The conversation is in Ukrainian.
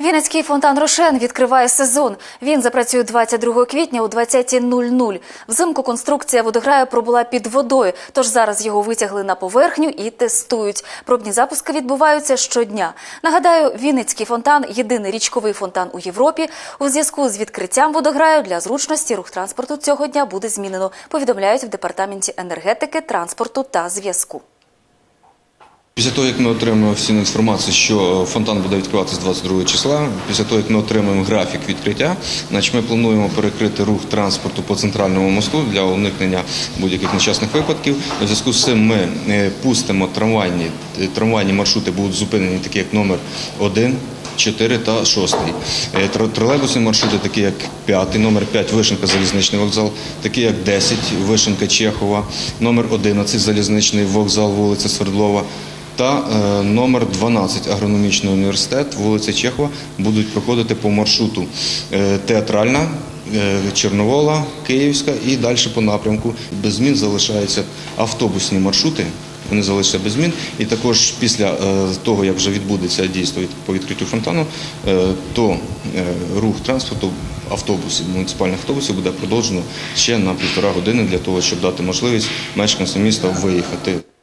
Вінницький фонтан Рошен відкриває сезон. Він запрацює 22 квітня о 20.00. Взимку конструкція водограю пробула під водою, тож зараз його витягли на поверхню і тестують. Пробні запуски відбуваються щодня. Нагадаю, Вінницький фонтан – єдиний річковий фонтан у Європі. У зв'язку з відкриттям водограю для зручності рух транспорту цього дня буде змінено, повідомляють в Департаменті енергетики, транспорту та зв'язку. Після того, як ми отримаємо офіційну інформацію, що фонтан буде відкриватися 22 числа, після того, як ми отримаємо графік відкриття, значить ми плануємо перекрити рух транспорту по центральному мосту для уникнення будь-яких нещасних випадків. У зв'язку з цим ми е, пустимо трамвайні, е, трамвайні маршрути будуть зупинені, такі як номер 1, 4 та 6. Е, Тролейбусні маршрути, такі як 5, номер 5 Вишенка залізничний вокзал, такі як 10 Вишенка Чехова, номер 11 залізничний вокзал вулиця Свердлова та е, номер 12 агрономічний університет, вулиця Чехова, будуть проходити по маршруту е, театральна. е, Чорновола, Київська і далі по напрямку. Без змін залишаються автобусні маршрути. Вони залишаться без змін. І також після того, як вже відбудеться дійство по відкриттю фонтану, то рух транспорту автобусів, муніципальних автобусів буде продовжено ще на півтора години для того, щоб дати можливість мешканцям міста виїхати.